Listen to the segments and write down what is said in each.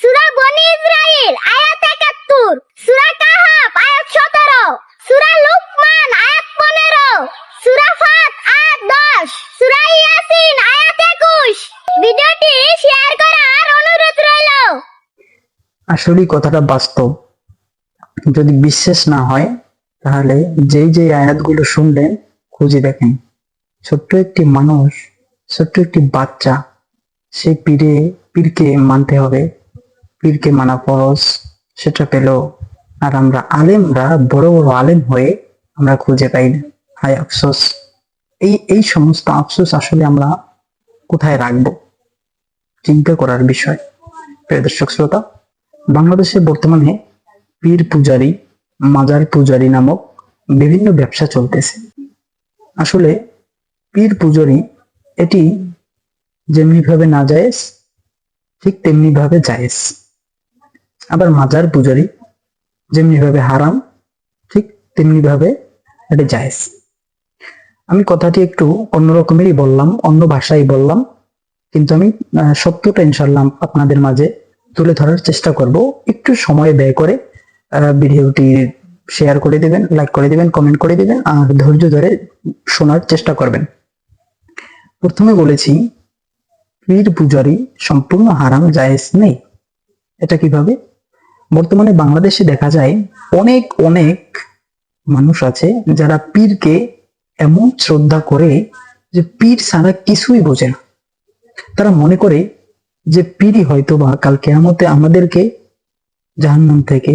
সূরা বনি ইসরাইল, আয়াত 71 সূরা কাহাফ আয়াত 17 সূরা লুকমান, আয়াত 15 সূরা ফাত, আয়াত 10 সূরা ইয়াসিন, আয়াত 21 ভিডিওটি শেয়ার করার অনুরোধ রইল। আসলে কথাটা বাস্তব। যদি বিশ্বাস না হয়, তাহলে যেই যে আয়াতগুলো শুনলেন, খুঁজে দেখেন। ছোট্ট একটি মানুষ, ছোট্ট একটি বাচ্চা, সে পীরে, পীরকে মানতে হবে। পীরকে মানা ফরজ সেটা পেল। আর আমরা আলেমরা, বড় বড় আলেম হয়ে আমরা খুঁজে পাই না। হায় আফসোস। এই এই সমস্ত আফসোস আসলে আমরা কোথায় রাখব? চিন্তা করার বিষয়। প্রিয় দর্শক শ্রোতা, বাংলাদেশে বর্তমানে পীর পূজারি, মাজার পূজারি নামক বিভিন্ন ব্যবসা চলতেছে। আসলে পীর পূজারি এটি যেমনি ভাবে না জায়েজ ঠিক তেমনি ভাবে জায়েজ আবার মাজার পূজারি যেমনি ভাবে হারাম, ঠিক তেমনি ভাবে এটা জায়েজ। আমি কথাটি একটু অন্যরকমেরই বললাম, অন্য ভাষায় বললাম, কিন্তু আমি সত্যটা ইনশাল্লাহ আপনাদের মাঝে তুলে ধরার চেষ্টা করব। একটু সময় ব্যয় করে ভিডিওটি শেয়ার করে দিবেন লাইক করে দিবেন কমেন্ট করে দিবেন, আর ধৈর্য ধরে শোনার চেষ্টা করবেন। প্রথমে বলেছি, পীর পূজারি সম্পূর্ণ হারাম জায়েজ নেই। এটা কীভাবে? বর্তমানে বাংলাদেশে দেখা যায় অনেক অনেক মানুষ আছে যারা পীরকে এমন শ্রদ্ধা করে যে পীর ছাড়া কিছুই বোঝে না। তারা মনে করে যে পীরই হয়তো বা কাল কেয়ামতে আমাদেরকে জাহান্নাম থেকে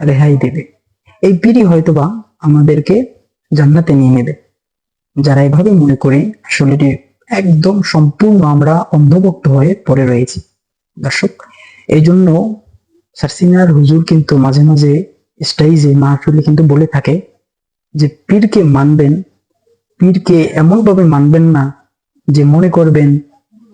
রেহাই দেবে। এই পীরই হয়তো বা আমাদেরকে জান্নাতে নিয়ে নেবে। যারা এভাবে মনে করে আসলে একদম সম্পূর্ণ আমরা অন্ধভক্ত হয়ে পড়ে রয়েছি। দর্শক এই জন্য সারসিনার হুজুর কিন্তু মাঝে মাঝে স্টাইজে মাহফিলে কিন্তু বলে থাকে যে, পীরকে মানবেন, পীরকে এমনভাবে মানবেন না যে মনে করবেন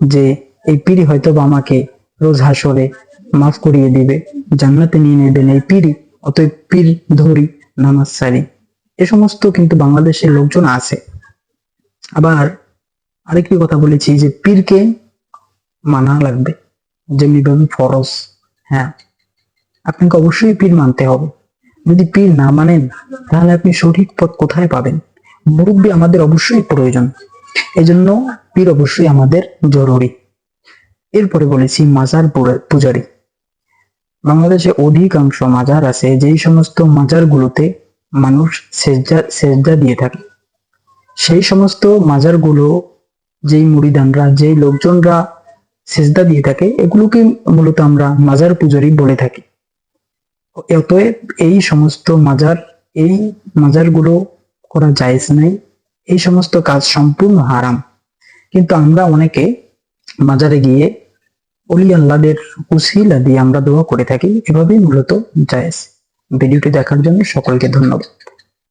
যে এই পীরই হয়তো বা আমাকে রোজ হাসরে মাফ করিয়ে দিবে, জান্নাতে নিয়ে নেবেন এই পীরই, অতএব পীর ধরি, নামাজ সারি এ সমস্ত কিন্তু বাংলাদেশের লোকজন আছে। আবার আরেকটি কথা বলেছি যে, পীরকে মানা লাগবে যেমনি ভাবে ফরজ হ্যাঁ। আপনাকে অবশ্যই পীর মানতে হবে। যদি পীর না মানেন, তাহলে আপনি সঠিক পথ কোথায় পাবেন? মুরব্বী আমাদের অবশ্যই প্রয়োজন। এজন্য পীর অবশ্যই আমাদের জরুরি। এরপরে বলেছি মাজার পূজারি। বাংলাদেশে অধিকাংশ মাজার আছে, যেই সমস্ত মাজারগুলোতে মানুষ সেজদা সেজদা দিয়ে থাকে। সেই সমস্ত মাজারগুলো, যেই মুড়িদানরা, যেই লোকজনরা সেজদা দিয়ে থাকে, এগুলোকে মূলত আমরা মাজার পূজারি বলে থাকি। অতএব এই সমস্ত মাজার, এই মাজারগুলো করা জায়েজ নাই। এই সমস্ত কাজ সম্পূর্ণ হারাম। কিন্তু আমরা অনেকে মাজারে গিয়ে অলি আল্লাহদের উসিলা দিয়ে আমরা দোয়া করে থাকি, এভাবেই মূলত জায়েজ। ভিডিওটি দেখার জন্য সকলকে ধন্যবাদ।